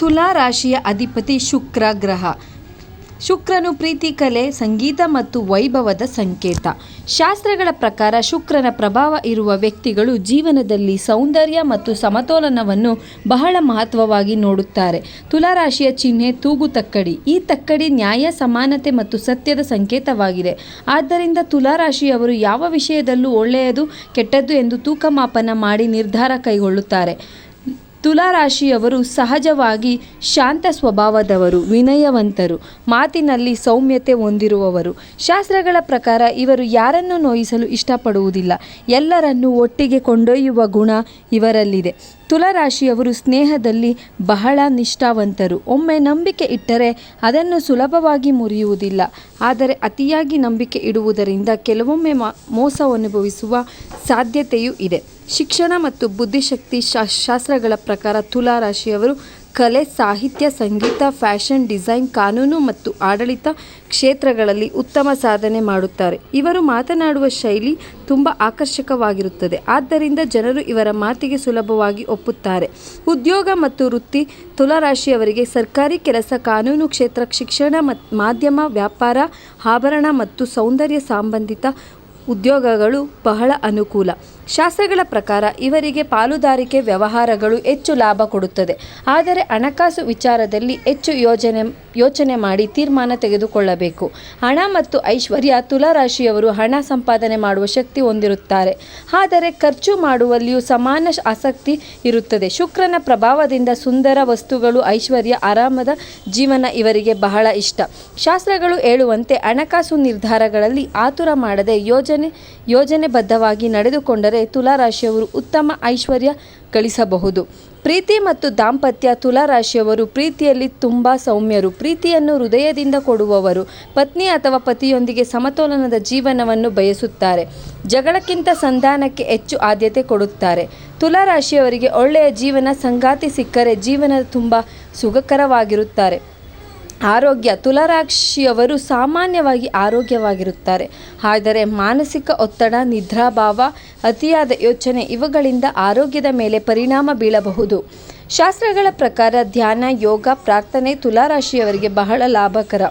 ತುಲಾ ರಾಶಿಯ ಅಧಿಪತಿ ಶುಕ್ರ ಗ್ರಹ. ಶುಕ್ರನು ಪ್ರೀತಿ, ಕಲೆ, ಸಂಗೀತ ಮತ್ತು ವೈಭವದ ಸಂಕೇತ. ಶಾಸ್ತ್ರಗಳ ಪ್ರಕಾರ ಶುಕ್ರನ ಪ್ರಭಾವ ಇರುವ ವ್ಯಕ್ತಿಗಳು ಜೀವನದಲ್ಲಿ ಸೌಂದರ್ಯ ಮತ್ತು ಸಮತೋಲನವನ್ನು ಬಹಳ ಮಹತ್ವವಾಗಿ ನೋಡುತ್ತಾರೆ. ತುಲಾ ರಾಶಿಯ ಚಿಹ್ನೆ ತೂಗು ತಕ್ಕಡಿ. ಈ ತಕ್ಕಡಿ ನ್ಯಾಯ, ಸಮಾನತೆ ಮತ್ತು ಸತ್ಯದ ಸಂಕೇತವಾಗಿದೆ. ಆದ್ದರಿಂದ ತುಲಾ ರಾಶಿಯವರು ಯಾವ ವಿಷಯದಲ್ಲೂ ಒಳ್ಳೆಯದು, ಕೆಟ್ಟದ್ದು ಎಂದು ತೂಕಮಾಪನ ಮಾಡಿ ನಿರ್ಧಾರ ಕೈಗೊಳ್ಳುತ್ತಾರೆ. ತುಲಾ ರಾಶಿಯವರು ಸಹಜವಾಗಿ ಶಾಂತ ಸ್ವಭಾವದವರು, ವಿನಯವಂತರು, ಮಾತಿನಲ್ಲಿ ಸೌಮ್ಯತೆ ಹೊಂದಿರುವವರು. ಶಾಸ್ತ್ರಗಳ ಪ್ರಕಾರ ಇವರು ಯಾರನ್ನು ನೋಯಿಸಲು ಇಷ್ಟಪಡುವುದಿಲ್ಲ. ಎಲ್ಲರನ್ನೂ ಒಟ್ಟಿಗೆ ಕೊಂಡೊಯ್ಯುವ ಗುಣ ಇವರಲ್ಲಿದೆ. ತುಲಾ ರಾಶಿಯವರು ಸ್ನೇಹದಲ್ಲಿ ಬಹಳ ನಿಷ್ಠಾವಂತರು. ಒಮ್ಮೆ ನಂಬಿಕೆ ಇಟ್ಟರೆ ಅದನ್ನು ಸುಲಭವಾಗಿ ಮುರಿಯುವುದಿಲ್ಲ. ಆದರೆ ಅತಿಯಾಗಿ ನಂಬಿಕೆ ಇಡುವುದರಿಂದ ಕೆಲವೊಮ್ಮೆ ಮೋಸ ಅನುಭವಿಸುವ ಸಾಧ್ಯತೆಯೂ ಇದೆ. ಶಿಕ್ಷಣ ಮತ್ತು ಬುದ್ಧಿಶಕ್ತಿ ಶಾ- ಶಾಸ್ತ್ರಗಳ ಪ್ರಕಾರ ತುಲಾ ರಾಶಿಯವರು ಕಲೆ, ಸಾಹಿತ್ಯ, ಸಂಗೀತ, ಫ್ಯಾಷನ್, ಡಿಸೈನ್, ಕಾನೂನು ಮತ್ತು ಆಡಳಿತ ಕ್ಷೇತ್ರಗಳಲ್ಲಿ ಉತ್ತಮ ಸಾಧನೆ ಮಾಡುತ್ತಾರೆ. ಇವರು ಮಾತನಾಡುವ ಶೈಲಿ ತುಂಬ ಆಕರ್ಷಕವಾಗಿರುತ್ತದೆ. ಆದ್ದರಿಂದ ಜನರು ಇವರ ಮಾತಿಗೆ ಸುಲಭವಾಗಿ ಒಪ್ಪುತ್ತಾರೆ. ಉದ್ಯೋಗ ಮತ್ತು ವೃತ್ತಿ ತುಲಾ ರಾಶಿಯವರಿಗೆ ಸರ್ಕಾರಿ ಕೆಲಸ, ಕಾನೂನು ಕ್ಷೇತ್ರ, ಶಿಕ್ಷಣ ಮತ್ತು ಮಾಧ್ಯಮ, ವ್ಯಾಪಾರ, ಆಭರಣ ಮತ್ತು ಸೌಂದರ್ಯ ಸಂಬಂಧಿತ ಉದ್ಯೋಗಗಳು ಬಹಳ ಅನುಕೂಲ. ಶಾಸ್ತ್ರಗಳ ಪ್ರಕಾರ ಇವರಿಗೆ ಪಾಲುದಾರಿಕೆ ವ್ಯವಹಾರಗಳು ಹೆಚ್ಚು ಲಾಭ ಕೊಡುತ್ತದೆ. ಆದರೆ ಹಣಕಾಸು ವಿಚಾರದಲ್ಲಿ ಹೆಚ್ಚು ಯೋಜನೆ, ಯೋಚನೆ ಮಾಡಿ ತೀರ್ಮಾನ ತೆಗೆದುಕೊಳ್ಳಬೇಕು. ಹಣ ಮತ್ತು ಐಶ್ವರ್ಯ ತುಲಾರಾಶಿಯವರು ಹಣ ಸಂಪಾದನೆ ಮಾಡುವ ಶಕ್ತಿ ಹೊಂದಿರುತ್ತಾರೆ. ಆದರೆ ಖರ್ಚು ಮಾಡುವಲ್ಲಿಯೂ ಸಮಾನ ಆಸಕ್ತಿ ಇರುತ್ತದೆ. ಶುಕ್ರನ ಪ್ರಭಾವದಿಂದ ಸುಂದರ ವಸ್ತುಗಳು, ಐಶ್ವರ್ಯ, ಆರಾಮದ ಜೀವನ ಇವರಿಗೆ ಬಹಳ ಇಷ್ಟ. ಶಾಸ್ತ್ರಗಳು ಹೇಳುವಂತೆ ಹಣಕಾಸು ನಿರ್ಧಾರಗಳಲ್ಲಿ ಆತುರ ಮಾಡದೆ ಯೋಜನೆ ಯೋಜನೆಬದ್ಧವಾಗಿ ನಡೆದುಕೊಂಡರೆ ತುಲಾ ರಾಶಿಯವರು ಉತ್ತಮ ಐಶ್ವರ್ಯ ಗಳಿಸಬಹುದು. ಪ್ರೀತಿ ಮತ್ತು ದಾಂಪತ್ಯ ತುಲಾ ರಾಶಿಯವರು ಪ್ರೀತಿಯಲ್ಲಿ ತುಂಬ ಸೌಮ್ಯರು. ಪ್ರೀತಿಯನ್ನು ಹೃದಯದಿಂದ ಕೊಡುವವರು. ಪತ್ನಿ ಅಥವಾ ಪತಿಯೊಂದಿಗೆ ಸಮತೋಲನದ ಜೀವನವನ್ನು ಬಯಸುತ್ತಾರೆ. ಜಗಳಕ್ಕಿಂತ ಸಂಧಾನಕ್ಕೆ ಹೆಚ್ಚು ಆದ್ಯತೆ ಕೊಡುತ್ತಾರೆ. ತುಲಾ ರಾಶಿಯವರಿಗೆ ಒಳ್ಳೆಯ ಜೀವನ, ಸಂಗಾತಿ ಸಿಕ್ಕರೆ ಜೀವನ ತುಂಬ ಸುಖಕರವಾಗಿರುತ್ತಾರೆ. ಆರೋಗ್ಯ. ತುಲಾರಾಶಿಯವರು ಸಾಮಾನ್ಯವಾಗಿ ಆರೋಗ್ಯವಾಗಿರುತ್ತಾರೆ. ಆದರೆ ಮಾನಸಿಕ ಒತ್ತಡ, ನಿದ್ರಾಭಾವ, ಅತಿಯಾದ ಯೋಚನೆ ಇವುಗಳಿಂದ ಆರೋಗ್ಯದ ಮೇಲೆ ಪರಿಣಾಮ ಬೀಳಬಹುದು. ಶಾಸ್ತ್ರಗಳ ಪ್ರಕಾರ ಧ್ಯಾನ, ಯೋಗ, ಪ್ರಾರ್ಥನೆ ತುಲಾರಾಶಿಯವರಿಗೆ ಬಹಳ ಲಾಭಕರ.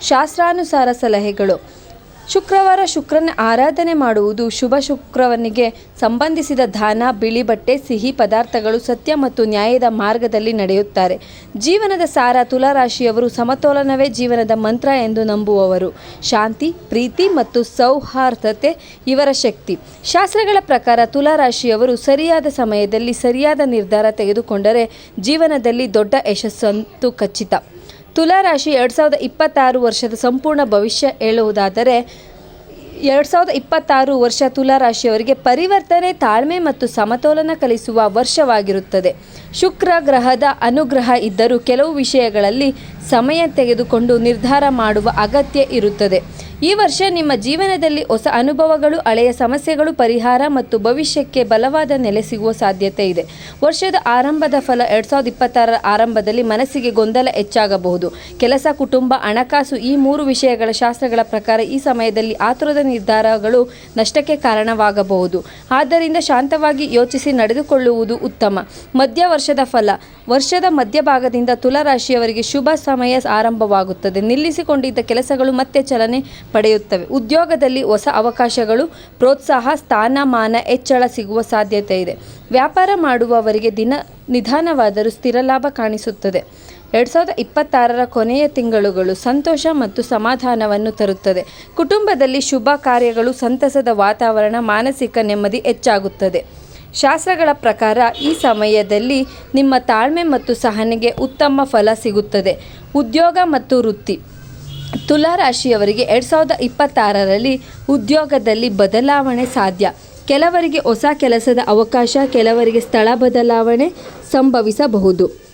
ಶಾಸ್ತ್ರಾನುಸಾರ ಸಲಹೆಗಳು. ಶುಕ್ರವಾರ ಶುಕ್ರನ ಆರಾಧನೆ ಮಾಡುವುದು ಶುಭ ಶುಕ್ರವನಿಗೆ ಸಂಬಂಧಿಸಿದ ದಾನ, ಬಿಳಿ ಬಟ್ಟೆ, ಸಿಹಿ ಪದಾರ್ಥಗಳು ಸತ್ಯ ಮತ್ತು ನ್ಯಾಯದ ಮಾರ್ಗದಲ್ಲಿ ನಡೆಯುತ್ತಾರೆ. ಜೀವನದ ಸಾರ ತುಲಾರಾಶಿಯವರು ಸಮತೋಲನವೇ ಜೀವನದ ಮಂತ್ರ ಎಂದು ನಂಬುವವರು. ಶಾಂತಿ, ಪ್ರೀತಿ ಮತ್ತು ಸೌಹಾರ್ದತೆ ಇವರ ಶಕ್ತಿ. ಶಾಸ್ತ್ರಗಳ ಪ್ರಕಾರ ತುಲಾರಾಶಿಯವರು ಸರಿಯಾದ ಸಮಯದಲ್ಲಿ ಸರಿಯಾದ ನಿರ್ಧಾರ ತೆಗೆದುಕೊಂಡರೆ ಜೀವನದಲ್ಲಿ ದೊಡ್ಡ ಯಶಸ್ಸಂತೂ ಖಚಿತ. ತುಲಾರಾಶಿ ಎರಡು ಸಾವಿರದ ಇಪ್ಪತ್ತಾರು ವರ್ಷದ ಸಂಪೂರ್ಣ ಭವಿಷ್ಯ ಹೇಳುವುದಾದರೆ, ಎರಡು ಸಾವಿರದ ಇಪ್ಪತ್ತಾರು ವರ್ಷ ತುಲಾರಾಶಿಯವರಿಗೆ ಪರಿವರ್ತನೆ, ತಾಳ್ಮೆ ಮತ್ತು ಸಮತೋಲನ ಕಲಿಸುವ ವರ್ಷವಾಗಿರುತ್ತದೆ. ಶುಕ್ರ ಗ್ರಹದ ಅನುಗ್ರಹ ಇದ್ದರೂ ಕೆಲವು ವಿಷಯಗಳಲ್ಲಿ ಸಮಯ ತೆಗೆದುಕೊಂಡು ನಿರ್ಧಾರ ಮಾಡುವ ಅಗತ್ಯ ಇರುತ್ತದೆ. ಈ ವರ್ಷ ನಿಮ್ಮ ಜೀವನದಲ್ಲಿ ಹೊಸ ಅನುಭವಗಳು, ಹಳೆಯ ಸಮಸ್ಯೆಗಳು, ಪರಿಹಾರ ಮತ್ತು ಭವಿಷ್ಯಕ್ಕೆ ಬಲವಾದ ನೆಲೆ ಸಿಗುವ ಸಾಧ್ಯತೆ ಇದೆ. ವರ್ಷದ ಆರಂಭದ ಫಲ ಎರಡು ಸಾವಿರದ ಇಪ್ಪತ್ತಾರರ ಆರಂಭದಲ್ಲಿ ಮನಸ್ಸಿಗೆ ಗೊಂದಲ ಹೆಚ್ಚಾಗಬಹುದು. ಕೆಲಸ, ಕುಟುಂಬ, ಹಣಕಾಸು ಈ ಮೂರು ವಿಷಯಗಳ ಶಾಸ್ತ್ರಗಳ ಪ್ರಕಾರ ಈ ಸಮಯದಲ್ಲಿ ಆತುರದ ನಿರ್ಧಾರಗಳು ನಷ್ಟಕ್ಕೆ ಕಾರಣವಾಗಬಹುದು. ಆದ್ದರಿಂದ ಶಾಂತವಾಗಿ ಯೋಚಿಸಿ ನಡೆದುಕೊಳ್ಳುವುದು ಉತ್ತಮ. ಮಧ್ಯ ವರ್ಷದ ಫಲ. ವರ್ಷದ ಮಧ್ಯಭಾಗದಿಂದ ತುಲಾರಾಶಿಯವರಿಗೆ ಶುಭ ಸಮಯ ಆರಂಭವಾಗುತ್ತದೆ. ನಿಲ್ಲಿಸಿಕೊಂಡಿದ್ದ ಕೆಲಸಗಳು ಮತ್ತೆ ಚಲನೆ ಪಡೆಯುತ್ತವೆ. ಉದ್ಯೋಗದಲ್ಲಿ ಹೊಸ ಅವಕಾಶಗಳು, ಪ್ರೋತ್ಸಾಹ, ಸ್ಥಾನಮಾನ, ಹೆಚ್ಚಳ ಸಿಗುವ ಸಾಧ್ಯತೆ ಇದೆ. ವ್ಯಾಪಾರ ಮಾಡುವವರಿಗೆ ದಿನ ನಿಧಾನವಾದರೂ ಸ್ಥಿರ ಲಾಭ ಕಾಣಿಸುತ್ತದೆ. ಎರಡು ಸಾವಿರದ ಇಪ್ಪತ್ತಾರರ ಕೊನೆಯ ತಿಂಗಳುಗಳು ಸಂತೋಷ ಮತ್ತು ಸಮಾಧಾನವನ್ನು ತರುತ್ತದೆ. ಕುಟುಂಬದಲ್ಲಿ ಶುಭ ಕಾರ್ಯಗಳು, ಸಂತಸದ ವಾತಾವರಣ, ಮಾನಸಿಕ ನೆಮ್ಮದಿ ಹೆಚ್ಚಾಗುತ್ತದೆ. ಶಾಸ್ತ್ರಗಳ ಪ್ರಕಾರ ಈ ಸಮಯದಲ್ಲಿ ನಿಮ್ಮ ತಾಳ್ಮೆ ಮತ್ತು ಸಹನೆಗೆ ಉತ್ತಮ ಫಲ ಸಿಗುತ್ತದೆ. ಉದ್ಯೋಗ ಮತ್ತು ವೃತ್ತಿ. ತುಲಾ ರಾಶಿಯವರಿಗೆ ಎರಡು ಸಾವಿರದ ಇಪ್ಪತ್ತಾರರಲ್ಲಿ ಉದ್ಯೋಗದಲ್ಲಿ ಬದಲಾವಣೆ ಸಾಧ್ಯ. ಕೆಲವರಿಗೆ ಹೊಸ ಕೆಲಸದ ಅವಕಾಶ, ಕೆಲವರಿಗೆ ಸ್ಥಳ ಬದಲಾವಣೆ ಸಂಭವಿಸಬಹುದು.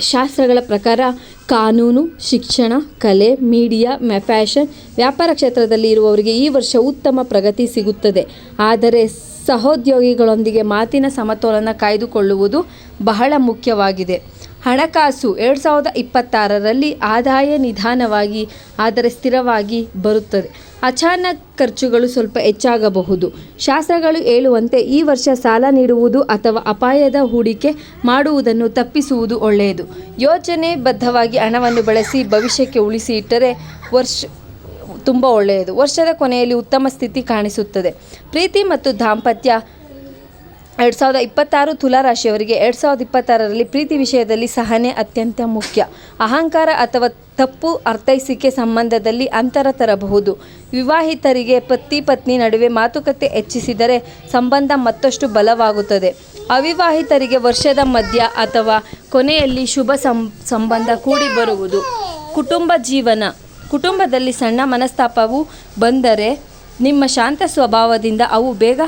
ಶಾಸ್ತ್ರಗಳ ಪ್ರಕಾರ ಕಾನೂನು, ಶಿಕ್ಷಣ, ಕಲೆ, ಮೀಡಿಯಾ ಫ್ಯಾಷನ್ ವ್ಯಾಪಾರ ಕ್ಷೇತ್ರದಲ್ಲಿ ಇರುವವರಿಗೆ ಈ ವರ್ಷ ಉತ್ತಮ ಪ್ರಗತಿ ಸಿಗುತ್ತದೆ. ಆದರೆ ಸಹೋದ್ಯೋಗಿಗಳೊಂದಿಗೆ ಮಾತಿನ ಸಮತೋಲನ ಕಾಯ್ದುಕೊಳ್ಳುವುದು ಬಹಳ ಮುಖ್ಯವಾಗಿದೆ. ಹಣಕಾಸು ಎರಡು ಸಾವಿರದ ಇಪ್ಪತ್ತಾರರಲ್ಲಿ ಆದಾಯ ನಿಧಾನವಾಗಿ, ಆದರೆ ಸ್ಥಿರವಾಗಿ ಬರುತ್ತದೆ. ಅಚಾನಕ್ ಖರ್ಚುಗಳು ಸ್ವಲ್ಪ ಹೆಚ್ಚಾಗಬಹುದು. ಶಾಸ್ತ್ರಗಳು ಹೇಳುವಂತೆ ಈ ವರ್ಷ ಸಾಲ ನೀಡುವುದು ಅಥವಾ ಅಪಾಯದ ಹೂಡಿಕೆ ಮಾಡುವುದನ್ನು ತಪ್ಪಿಸುವುದು ಒಳ್ಳೆಯದು. ಯೋಜನೆ ಬದ್ಧವಾಗಿ ಹಣವನ್ನು ಬಳಸಿ ಭವಿಷ್ಯಕ್ಕೆ ಉಳಿಸಿ ಇಟ್ಟರೆ ವರ್ಷ ತುಂಬ ಒಳ್ಳೆಯದು. ವರ್ಷದ ಕೊನೆಯಲ್ಲಿ ಉತ್ತಮ ಸ್ಥಿತಿ ಕಾಣಿಸುತ್ತದೆ. ಪ್ರೀತಿ ಮತ್ತು ದಾಂಪತ್ಯ ಎರಡು ಸಾವಿರದ ಇಪ್ಪತ್ತಾರು ತುಲಾರಾಶಿಯವರಿಗೆ ಎರಡು ಸಾವಿರದ ಇಪ್ಪತ್ತಾರರಲ್ಲಿ ಪ್ರೀತಿ ವಿಷಯದಲ್ಲಿ ಸಹನೆ ಅತ್ಯಂತ ಮುಖ್ಯ. ಅಹಂಕಾರ ಅಥವಾ ತಪ್ಪು ಅರ್ಥೈಸಿಕೆ ಸಂಬಂಧದಲ್ಲಿ ಅಂತರ ತರಬಹುದು. ವಿವಾಹಿತರಿಗೆ ಪತಿ ಪತ್ನಿ ನಡುವೆ ಮಾತುಕತೆ ಹೆಚ್ಚಿಸಿದರೆ ಸಂಬಂಧ ಮತ್ತಷ್ಟು ಬಲವಾಗುತ್ತದೆ. ಅವಿವಾಹಿತರಿಗೆ ವರ್ಷದ ಮಧ್ಯ ಅಥವಾ ಕೊನೆಯಲ್ಲಿ ಶುಭ ಸಂಬಂಧ ಕೂಡಿ ಬರುವುದು. ಕುಟುಂಬ ಜೀವನ. ಕುಟುಂಬದಲ್ಲಿ ಸಣ್ಣ ಮನಸ್ತಾಪವು ಬಂದರೆ ನಿಮ್ಮ ಶಾಂತ ಸ್ವಭಾವದಿಂದ ಅವು ಬೇಗ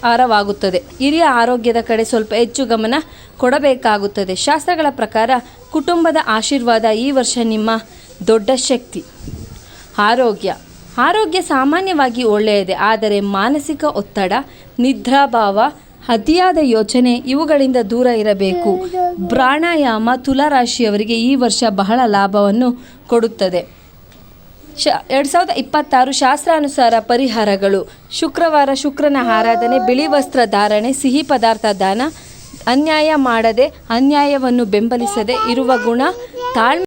ಪರಿಹಾರವಾಗುತ್ತದೆ ಹಿರಿಯ ಆರೋಗ್ಯದ ಕಡೆ ಸ್ವಲ್ಪ ಹೆಚ್ಚು ಗಮನ ಕೊಡಬೇಕಾಗುತ್ತದೆ. ಶಾಸ್ತ್ರಗಳ ಪ್ರಕಾರ ಕುಟುಂಬದ ಆಶೀರ್ವಾದ ಈ ವರ್ಷ ನಿಮ್ಮ ದೊಡ್ಡ ಶಕ್ತಿ. ಆರೋಗ್ಯ. ಆರೋಗ್ಯ ಸಾಮಾನ್ಯವಾಗಿ ಒಳ್ಳೆಯದೇ, ಆದರೆ ಮಾನಸಿಕ ಒತ್ತಡ, ನಿದ್ರಾಭಾವ, ಅತಿಯಾದ ಯೋಚನೆ ಇವುಗಳಿಂದ ದೂರ ಇರಬೇಕು. ಪ್ರಾಣಾಯಾಮ ತುಲಾರಾಶಿಯವರಿಗೆ ಈ ವರ್ಷ ಬಹಳ ಲಾಭವನ್ನು ಕೊಡುತ್ತದೆ. ಶ, ಎರಡು ಸಾವಿರದ ಇಪ್ಪತ್ತಾರು ಶಾಸ್ತ್ರಾನುಸಾರ ಪರಿಹಾರಗಳು. ಶುಕ್ರವಾರ ಶುಕ್ರನ ಆರಾಧನೆ, ಬಿಳಿ ವಸ್ತ್ರ ಧಾರಣೆ, ಸಿಹಿ ಪದಾರ್ಥ ದಾನ, ಅನ್ಯಾಯ ಮಾಡದೆ, ಅನ್ಯಾಯವನ್ನು ಬೆಂಬಲಿಸದೆ ಇರುವ ಗುಣ, ತಾಳ್ಮೆ